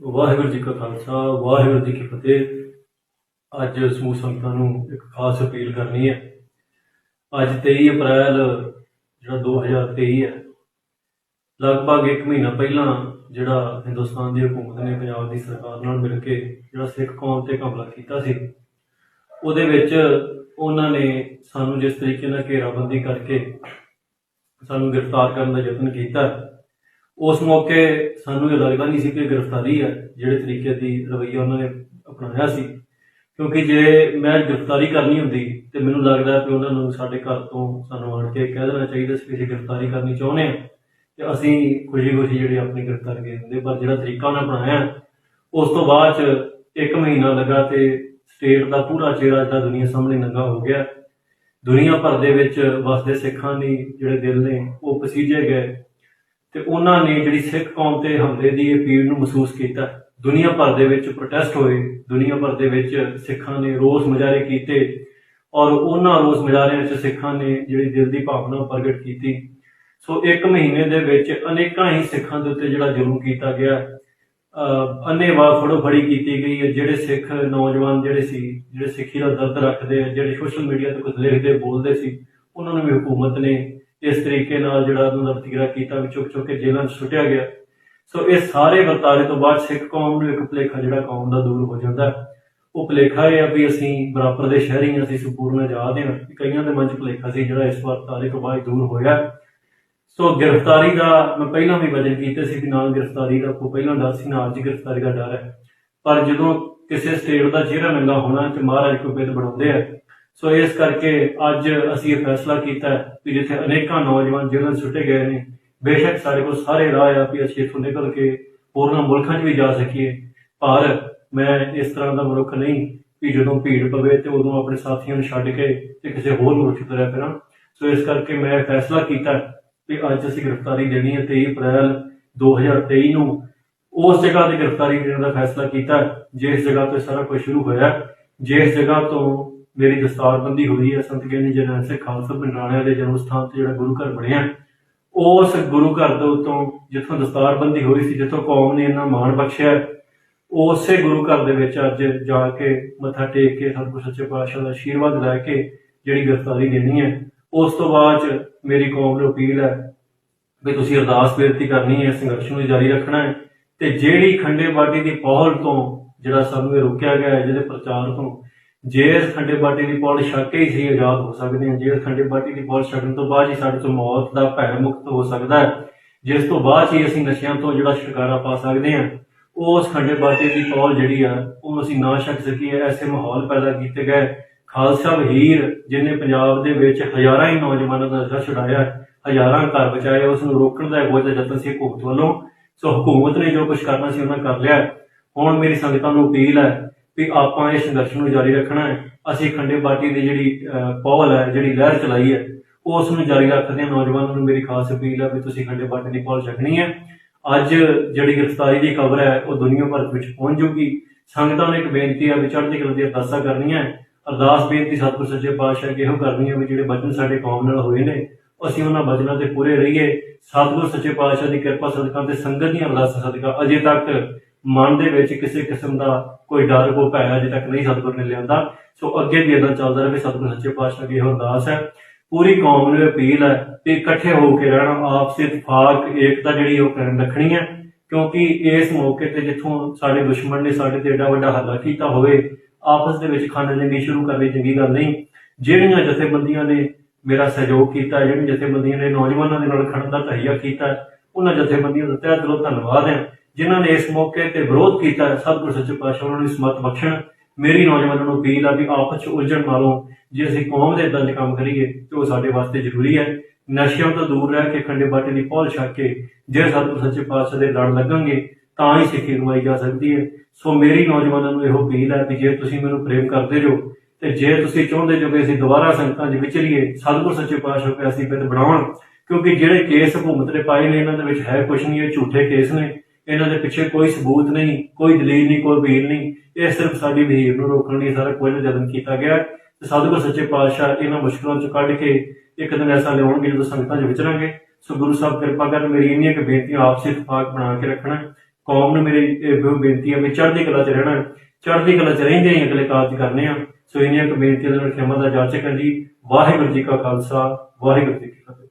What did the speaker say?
ਵਾਹਿਗੁਰੂ ਜੀ ਕਾ ਖਾਲਸਾ, ਵਾਹਿਗੁਰੂ ਜੀ ਕੀ ਫਤਿਹ। ਅੱਜ ਸਮੂਹ ਸੰਗਤਾਂ ਨੂੰ ਇੱਕ ਖਾਸ ਅਪੀਲ ਕਰਨੀ ਹੈ। ਅੱਜ 23 ਅਪ੍ਰੈਲ ਜਿਹੜਾ 2023 ਹੈ, ਲਗਭਗ 1 ਮਹੀਨਾ ਪਹਿਲਾਂ ਜਿਹੜਾ ਹਿੰਦੁਸਤਾਨ ਦੀ ਹਕੂਮਤ ਨੇ ਪੰਜਾਬ ਦੀ ਸਰਕਾਰ ਨਾਲ ਮਿਲ ਕੇ ਜਿਹੜਾ ਸਿੱਖ ਕੌਮ ਤੇ ਹਮਲਾ ਕੀਤਾ ਸੀ, ਉਹਦੇ ਵਿੱਚ ਉਹਨਾਂ ਨੇ ਸਾਨੂੰ ਜਿਸ ਤਰੀਕੇ ਨਾਲ ਘੇਰਾਬੰਦੀ ਕਰਕੇ ਸਾਨੂੰ ਗ੍ਰਿਫਤਾਰ ਕਰਨ ਦਾ ਯਤਨ ਕੀਤਾ। ਉਸ ਮੌਕੇ ਸਾਨੂੰ ਇਹ ਲੱਗਦਾ ਨਹੀਂ ਸੀ ਕਿ ਗ੍ਰਿਫਤਾਰੀ ਹੈ, ਜਿਹੜੇ ਤਰੀਕੇ ਦੀ ਰਵੱਈਆ ਉਹਨਾਂ ਨੇ ਅਪਣਾਇਆ ਸੀ। ਕਿਉਂਕਿ ਜੇ ਮੈਂ ਗ੍ਰਿਫਤਾਰੀ ਕਰਨੀ ਹੁੰਦੀ ਤੇ ਮੈਨੂੰ ਲੱਗਦਾ ਕਿ ਉਹਨਾਂ ਨੂੰ ਸਾਡੇ ਘਰ ਤੋਂ ਸਾਨੂੰ ਆਣ ਕੇ ਕਹਿ ਦੇਣਾ ਚਾਹੀਦਾ ਸੀ ਕਿ ਅਸੀਂ ਗ੍ਰਿਫਤਾਰੀ ਕਰਨੀ ਚਾਹੁੰਦੇ ਹਾਂ ਤੇ ਅਸੀਂ ਖੁਸ਼ੀ-ਖੁਸ਼ੀ ਜਿਹੜੀ ਆਪਣੀ ਗ੍ਰਿਫਤਾਰੀ ਦੇ ਦਿੰਦੇ ਪਰ ਜਿਹੜਾ ਤਰੀਕਾ ਉਹਨਾਂ ਅਪਣਾਇਆ, ਉਸ ਤੋਂ ਬਾਅਦ ਚ ਇੱਕ ਮਹੀਨਾ ਲੱਗਾ ਤੇ ਸਟੇਟ ਦਾ ਪੂਰਾ ਚਿਹਰਾ ਜਿਹੜਾ ਦੁਨੀਆ ਸਾਹਮਣੇ ਨੰਗਾ ਹੋ ਗਿਆ। ਦੁਨੀਆ ਭਰ ਦੇ ਵਿੱਚ ਵਸਦੇ ਸਿੱਖਾਂ ਦੀ ਜਿਹੜੇ ਦਿਲ ਨੇ, ਉਹ ਪਸੀਜੇ ਗਏ। ਤੇ ਉਹਨਾਂ ਨੇ ਜਿਹੜੀ ਸਿੱਖ ਕੌਮ ਤੇ ਹਮਲੇ ਦੀ ਅਪੀਲ ਨੂੰ ਮਹਿਸੂਸ ਕੀਤਾ। ਦੁਨੀਆ ਭਰ ਦੇ ਵਿੱਚ ਪ੍ਰੋਟੈਸਟ ਹੋਏ। ਦੁਨੀਆ ਭਰ ਦੇ ਵਿੱਚ ਸਿੱਖਾਂ ਨੇ ਰੋਸ ਮੁਜ਼ਾਹਰੇ ਕੀਤੇ ਔਰ ਉਹਨਾਂ ਰੋਸ ਮੁਜ਼ਾਹਰਿਆਂ ਵਿੱਚ ਸਿੱਖਾਂ ਨੇ ਜਿਹੜੀ ਦਿਲ ਦੀ ਭਾਵਨਾ ਪ੍ਰਗਟ ਕੀਤੀ। ਸੋ ਇੱਕ ਮਹੀਨੇ ਦੇ ਵਿੱਚ ਅਨੇਕਾਂ ਹੀ ਸਿੱਖਾਂ ਦੇ ਉੱਤੇ ਜਿਹੜਾ ਜ਼ੁਲਮ ਕੀਤਾ ਗਿਆ, ਅਹ ਫੜੋਫੜੀ ਕੀਤੀ ਗਈ ਹੈ। ਜਿਹੜੇ ਸਿੱਖ ਨੌਜਵਾਨ ਜਿਹੜੇ ਸੀ, ਜਿਹੜੇ ਸਿੱਖੀ ਦਾ ਦਰਦ ਰੱਖਦੇ ਆ, ਜਿਹੜੇ ਸੋਸ਼ਲ ਮੀਡੀਆ ਤੇ ਕੁਝ ਲਿਖਦੇ, ਬੋਲਦੇ ਸੀ, ਉਹਨਾਂ ਨੂੰ ਵੀ ਹਕੂਮਤ ਨੇ ਇਸ ਤਰੀਕੇ ਨਾਲ ਜਿਹੜਾ ਉਹਨਾਂ ਦਾ ਵਤੀਰਾ ਕੀਤਾ ਵੀ ਚੁੱਕ ਚੁੱਕ ਕੇ ਜੇਲ੍ਹਾਂ 'ਚ ਸੁੱਟਿਆ ਗਿਆ। ਸੋ ਇਹ ਸਾਰੇ ਵਰਤਾਰੇ ਤੋਂ ਬਾਅਦ ਸਿੱਖ ਕੌਮ ਨੂੰ ਇੱਕ ਭੁਲੇਖਾ ਜਿਹੜਾ ਕੌਮ ਦਾ ਦੂਰ ਹੋ ਜਾਂਦਾ ਹੈ। ਉਹ ਭੁਲੇਖਾ ਇਹ ਆ ਵੀ ਅਸੀਂ ਬਰਾਬਰ ਦੇ ਸ਼ਹਿਰੀ ਹਾਂ, ਅਸੀਂ ਸੰਪੂਰਨ ਆਜ਼ਾਦ ਹਾਂ। ਕਈਆਂ ਦੇ ਮਨ 'ਚ ਭੁਲੇਖਾ ਸੀ ਜਿਹੜਾ ਇਸ ਵਰਤਾਰੇ ਤੋਂ ਬਾਅਦ ਦੂਰ ਹੋਇਆ। ਸੋ ਗ੍ਰਿਫਤਾਰੀ ਦਾ ਮੈਂ ਪਹਿਲਾਂ ਵੀ ਵਜਨ ਕੀਤੇ ਸੀ ਕਿ ਨਾਲ ਗ੍ਰਿਫਤਾਰੀ ਦਾ ਕੋਈ ਪਹਿਲਾਂ ਡਰ ਸੀ, ਨਾਲ ਜੀ ਗ੍ਰਿਫਤਾਰੀ ਦਾ ਡਰ ਹੈ। ਪਰ ਜਦੋਂ ਕਿਸੇ ਸਟੇਟ ਦਾ ਚਿਹਰਾ ਨੰਗਾ ਹੋਣਾ ਤੇ ਮਹਾਰਾਜ ਕੋਈ ਬਿੱਦ ਬਣਾਉਂਦੇ ਆ ਸੋ ਇਸ ਕਰਕੇ ਅੱਜ ਅਸੀਂ ਇਹ ਫੈਸਲਾ ਕੀਤਾ ਹੈ ਕਿ ਜਿੱਥੇ ਅਨੇਕਾਂ ਨੌਜਵਾਨ ਜੇਲ੍ਹਾਂ 'ਚ ਸੁੱਟੇ ਗਏ ਨੇ, ਬੇਸ਼ੱਕ ਸਾਡੇ ਕੋਲ ਸਾਰੇ ਰਾਹ ਆ ਵੀ ਅਸੀਂ ਇੱਥੋਂ ਨਿਕਲ ਕੇ ਹੋਰਨਾਂ ਮੁਲਕਾਂ 'ਚ ਵੀ ਜਾ ਸਕੀਏ। ਪਰ ਮੈਂ ਇਸ ਤਰ੍ਹਾਂ ਦਾ ਮਨੁੱਖ ਨਹੀਂ ਵੀ ਜਦੋਂ ਭੀੜ ਪਵੇ ਤੇ ਉਦੋਂ ਆਪਣੇ ਸਾਥੀਆਂ ਨੂੰ ਛੱਡ ਕੇ ਤੇ ਕਿਸੇ ਹੋਰ ਮੁਲਕ 'ਚ ਤੁਰਿਆ ਫਿਰਾਂ। ਸੋ ਇਸ ਕਰਕੇ ਮੈਂ ਫੈਸਲਾ ਕੀਤਾ ਕਿ ਅੱਜ ਅਸੀਂ ਗ੍ਰਿਫਤਾਰੀ ਦੇਣੀ ਹੈ 23 ਅਪ੍ਰੈਲ 2023 ਨੂੰ। ਉਸ ਜਗ੍ਹਾ ਤੇ ਗ੍ਰਿਫਤਾਰੀ ਦੇਣ ਦਾ ਫੈਸਲਾ ਕੀਤਾ, ਜਿਸ ਜਗ੍ਹਾ ਤੋਂ ਸਾਰਾ ਕੁਝ ਸ਼ੁਰੂ ਹੋਇਆ। ਜਿਸ ਜਗ੍ਹਾ ਤੋਂ ਮੇਰੀ ਦਸਤਾਰਬੰਦੀ ਹੋਈ ਹੈ, ਸੰਤ ਗਿਆਨੀ ਜਨਰਲ ਸੇ ਖਾਲਸਾ ਪਿੰਡਰਾਣਿਆਂ ਦੇ ਜਨਮ ਸਥਾਨ ਤੇ ਜਿਹੜਾ ਗੁਰੂ ਘਰ ਬਣਿਆ, ਉਸ ਗੁਰੂ ਘਰ ਦੇ ਉੱਤੋਂ ਜਿੱਥੋਂ ਦਸਤਾਰਬੰਦੀ ਹੋਈ ਸੀ, ਜਿੱਥੋਂ ਕੌਮ ਨੇ ਇੰਨਾ ਮਾਣ ਬਖਸ਼ਿਆ, ਉਸੇ ਗੁਰੂ ਘਰ ਦੇ ਵਿੱਚ ਅੱਜ ਜਾ ਕੇ ਮੱਥਾ ਟੇਕ ਕੇ ਸਤਿਗੁਰ ਸੱਚੇ ਪਾਤਸ਼ਾਹ ਦਾ ਆਸ਼ੀਰਵਾਦ ਲੈ ਕੇ ਜਿਹੜੀ ਗ੍ਰਿਫਤਾਰੀ ਦੇਣੀ ਹੈ, ਉਸ ਤੋਂ ਬਾਅਦ 'ਚ ਮੇਰੀ ਕੌਮ ਨੂੰ ਅਪੀਲ ਹੈ ਵੀ ਤੁਸੀਂ ਅਰਦਾਸ ਬੇਨਤੀ ਕਰਨੀ ਹੈ, ਸੰਘਰਸ਼ ਨੂੰ ਜਾਰੀ ਰੱਖਣਾ ਹੈ ਤੇ ਜਿਹੜੀ ਖੰਡੇ ਬਾਟੀ ਦੀ ਪਹੁਲ ਤੋਂ ਜਿਹੜਾ ਸਾਨੂੰ ਇਹ ਰੋਕਿਆ ਗਿਆ ਹੈ, ਜਿਹਦੇ ਪ੍ਰਚਾਰ ਤੋਂ ਜੇ ਖੰਡੇ ਬਾਟੀ ਦੀ ਪੌਲ ਛੱਡ ਕੇ ਹੀ ਆਜ਼ਾਦ ਹੋ ਸਕਦੇ ਹਾਂ। ਜੇ ਖੰਡੇ ਬਾਟੀ ਦੀ ਪਹੁਲ ਛੱਡਣ ਤੋਂ ਬਾਅਦ ਹੀ ਸਾਡੇ ਤੋਂ ਮੌਤ ਦਾ ਭੈ ਮੁਕਤ ਹੋ ਸਕਦਾ ਹੈ। ਜਿਸ ਤੋਂ ਬਾਅਦ ਹੀ ਅਸੀਂ ਨਸ਼ਿਆਂ ਤੋਂ ਜਿਹੜਾ ਛੁਟਕਾਰਾ ਪਾ ਸਕਦੇ ਹਾਂ। ਉਸ ਖੰਡੇ ਬਾਟੀ ਦੀ ਪਹੁਲ ਜਿਹੜੀ ਆ ਉਹ ਅਸੀਂ ਨਾ ਛੱਡ ਸਕੀਏ। ਐਸੇ ਮਾਹੌਲ ਪੈਦਾ ਕੀਤੇ ਗਏ। ਖਾਲਸਾ ਵਹੀਰ, ਜਿਨੇ ਪੰਜਾਬ ਦੇ ਵਿੱਚ ਹਜ਼ਾਰਾਂ ਹੀ ਨੌਜਵਾਨਾਂ ਦਾ ਨਸ਼ਾ ਛੁਡਾਇਆ, ਹਜ਼ਾਰਾਂ ਘਰ ਬਚਾਏ ਉਸ ਨੂੰ ਰੋਕਣ ਦਾ ਬਹੁਤ ਯਤਨ ਸੀ ਹਕੂਮਤ ਵੱਲੋਂ। ਸੋ ਹਕੂਮਤ ਨੇ ਜੋ ਕੁਝ ਕਰਨਾ ਸੀ, ਉਹਨਾਂ ਕਰ ਲਿਆ। ਹੁਣ ਮੇਰੀ ਸੰਗਤਾਂ ਨੂੰ ਅਪੀਲ ਹੈ ਵੀ ਆਪਾਂ ਇਸ ਸੰਘਰਸ਼ ਨੂੰ ਜਾਰੀ ਰੱਖਣਾ ਹੈ। ਅਸੀਂ ਖੰਡੇ ਬਾਟੀ ਦੀ ਜਿਹੜੀ ਅਹ, ਹੈ ਜਿਹੜੀ ਲਹਿਰ ਚਲਾਈ ਹੈ ਉਸ ਨੂੰ ਜਾਰੀ ਰੱਖਦੇ ਹਾਂ। ਨੌਜਵਾਨਾਂ ਨੂੰ ਮੇਰੀ ਖਾਸ ਅਪੀਲ ਹੈ ਵੀ ਤੁਸੀਂ ਖੰਡੇ ਬਾਟੀ ਦੀ ਪਹੁਲ ਛਕਣੀ ਹੈ। ਅੱਜ ਜਿਹੜੀ ਗ੍ਰਿਫਤਾਰੀ ਦੀ ਖਬਰ ਹੈ ਉਹ ਦੁਨੀਆ ਭਰ ਵਿੱਚ ਪਹੁੰਚ ਜੂਗੀ। ਸੰਗਤਾਂ ਨੂੰ ਇੱਕ ਬੇਨਤੀ ਹੈ ਵੀ ਚੜ੍ਹਦੀ ਕਲਾ ਦੀ ਅਰਦਾਸਾਂ ਕਰਨੀਆਂ ਅਰਦਾਸ ਬੇਨਤੀ ਸਤਿਗੁਰ ਸੱਚੇ ਪਾਤਸ਼ਾਹ ਅੱਗੇ ਇਹੋ ਕਰਨੀ ਹੈ ਵੀ ਜਿਹੜੇ ਬਚਨ ਸਾਡੇ ਕੌਮ ਨਾਲ ਹੋਏ ਨੇ ਅਸੀਂ ਉਹਨਾਂ ਬਚਨਾਂ ਤੇ ਪੂਰੇ ਰਹੀਏ। ਸਤਿਗੁਰ ਸੱਚੇ ਪਾਤਸ਼ਾਹ ਦੀ ਕਿਰਪਾ ਸਦਕਾ ਤੇ ਸੰਗਤ ਦੀਆਂ ਅਰਦਾਸਾਂ ਸਦਕਾ ਅਜੇ ਤੱਕ ਮਨ ਦੇ ਵਿੱਚ ਕਿਸੇ ਕਿਸਮ ਦਾ ਕੋਈ ਡਰ ਕੋ ਭੈ ਅਜੇ ਤੱਕ ਨਹੀਂ ਸਤਿਗੁਰ ਨੇ ਲਿਆਂਦਾ। ਸੋ ਅੱਗੇ ਵੀ ਇਦਾਂ ਚੱਲਦਾ ਰਹੇ ਸਤਿਗੁਰ ਸੱਚੇ ਪਾਤਸ਼ਾਹ ਦੀ ਇਹੋ ਅਰਦਾਸ ਹੈ। ਪੂਰੀ ਕੌਮ ਨੂੰ ਅਪੀਲ ਹੈ ਕਿ ਇਕੱਠੇ ਹੋ ਕੇ ਰਹਿਣਾ ਆਪਸੀ ਇਤਫਾਕ ਏਕਤਾ ਜਿਹੜੀ ਉਹ ਕਾਇਮ ਰੱਖਣੀ ਹੈ। ਕਿਉਂਕਿ ਇਸ ਮੌਕੇ ਤੇ ਜਿੱਥੋਂ ਸਾਡੇ ਦੁਸ਼ਮਣ ਨੇ ਸਾਡੇ ਤੇ ਏਡਾ ਵੱਡਾ ਹੱਲਾ ਕੀਤਾ ਹੋਵੇ, ਆਪਸ ਦੇ ਵਿੱਚ ਖੰਡ ਜੰਗੀ ਸ਼ੁਰੂ ਕਰਨੀ ਚੰਗੀ ਗੱਲ ਨਹੀਂ। ਜਿਹੜੀਆਂ ਜਥੇਬੰਦੀਆਂ ਨੇ ਮੇਰਾ ਸਹਿਯੋਗ ਕੀਤਾ, ਜਿਹੜੀਆਂ ਜਥੇਬੰਦੀਆਂ ਨੇ ਨੌਜਵਾਨਾਂ ਦੇ ਨਾਲ ਖੜਨ ਦਾ ਤਹਈਆ ਕੀਤਾ, ਉਹਨਾਂ ਜਥੇਬੰਦੀਆਂ ਦਾ ਤਹਿ ਦਿਲੋਂ ਧੰਨਵਾਦ ਹੈ। ਜਿਨ੍ਹਾਂ ਨੇ ਇਸ ਮੌਕੇ ਤੇ ਵਿਰੋਧ ਕੀਤਾ ਹੈ। ਸਤਿਗੁਰ ਸੱਚੇ ਪਾਤਸ਼ਾਹ ਉਹਨਾਂ ਨੂੰ ਸਮਤ ਬਖਸ਼ਣ। ਮੇਰੀ ਨੌਜਵਾਨਾਂ ਨੂੰ ਅਪੀਲ ਆ ਵੀ ਆਪਸ ਚ ਉਲਝਣ ਨਾਲੋਂ ਜੇ ਅਸੀਂ ਕੌਮ ਦੇ ਇਦਾਂ ਦੇ ਕੰਮ ਕਰੀਏ, ਤੇ ਉਹ ਸਾਡੇ ਵਾਸਤੇ ਜ਼ਰੂਰੀ ਹੈ। ਨਸ਼ਿਆਂ ਤੋਂ ਦੂਰ ਰਹਿ ਕੇ ਖੰਡੇ ਬਾਟੇ ਦੀ ਪਹੁਲ ਛੱਡ ਕੇ ਜੇ ਸਤਿਗੁਰ ਸੱਚੇ ਪਾਤਸ਼ਾਹ ਦੇ ਲੜ ਲੱਗਾਂਗੇ ਤਾਂ ਹੀ ਸਿੱਖੀ ਕਮਾਈ ਜਾ ਸਕਦੀ ਹੈ। ਸੋ ਮੇਰੀ ਨੌਜਵਾਨਾਂ ਨੂੰ ਇਹੋ ਅਪੀਲ ਹੈ ਕਿ ਜੇ ਤੁਸੀਂ ਮੈਨੂੰ ਪ੍ਰੇਮ ਕਰਦੇ ਜੋ, ਤੇ ਜੇ ਤੁਸੀਂ ਚਾਹੁੰਦੇ ਜੋ ਕਿ ਅਸੀਂ ਦੁਬਾਰਾ ਸੰਗਤਾਂ 'ਚ ਵਿਚਰੀਏ ਸਤਿਗੁਰ ਸੱਚੇ ਪਾਤਸ਼ਾਹ ਤੇ ਅਸੀਂ ਬਿਤ ਬਣਾਉਣ। ਕਿਉਂਕਿ ਜਿਹੜੇ ਕੇਸ ਹਕੂਮਤ ਨੇ ਪਾਏ ਨੇ, ਇਹਨਾਂ ਦੇ ਵਿੱਚ ਹੈ ਕੁਝ ਨਹੀਂ, ਇਹ ਝੂਠੇ ਕੇਸ ਨੇ। ਇਹਨਾਂ ਦੇ ਪਿੱਛੇ ਕੋਈ ਸਬੂਤ ਨਹੀਂ, ਕੋਈ ਦਲੀਲ ਨਹੀਂ, ਕੋਈ ਬੀਲ ਨਹੀਂ। ਇਹ ਸਿਰਫ ਸਾਡੀ ਵਹੀਰ ਨੂੰ ਰੋਕਣ ਲਈ ਸਾਰਾ ਕੁਝ ਯਤਨ ਕੀਤਾ ਗਿਆ। ਹੈ। ਤੇ ਸਤਿਗੁਰ ਸੱਚੇ ਪਾਤਸ਼ਾਹ ਇਹਨਾਂ ਮੁਸ਼ਕਲਾਂ ਚੋਂ ਕੱਢ ਕੇ ਇੱਕ ਦਿਨ ਐਸਾ ਲਿਆਉਣਗੇ ਜਦੋਂ ਸੰਗਤਾਂ 'ਚ ਵਿਚਰਾਂਗੇ ਸੋ ਗੁਰੂ ਸਾਹਿਬ, ਕਿਰਪਾ ਕਰਨ ਮੇਰੀ ਇੰਨੀਆਂ ਕਿ ਬੇਨਤੀਆਂ ਆਪਸੀ ਇਤਫਾਕ ਬਣਾ ਕੇ ਰੱਖਣਾ। ਕੌਮ ਨੂੰ ਮੇਰੀ ਇਹ ਬੇਨਤੀ ਹੈ ਵੀ ਚੜ੍ਹਦੀ ਕਲਾ 'ਚ ਰਹਿਣਾ, ਚੜ੍ਹਦੀ ਕਲਾ 'ਚ ਰਹਿੰਦੇ ਹੀ ਅਗਲੇ ਕਾਰਜ ਕਰਨੇ ਆ। ਸੋ ਇੰਨੀਆਂ ਕੁ ਬੇਨਤੀਆਂ ਦੇ ਨਾਲ ਖਿਮਾ ਦਾ ਜਾਚਕ ਹਾਂ ਜੀ। ਵਾਹਿਗੁਰੂ ਜੀ ਕਾ ਖਾਲਸਾ, ਵਾਹਿਗੁਰੂ ਜੀ ਕੀ ਫਤਿਹ।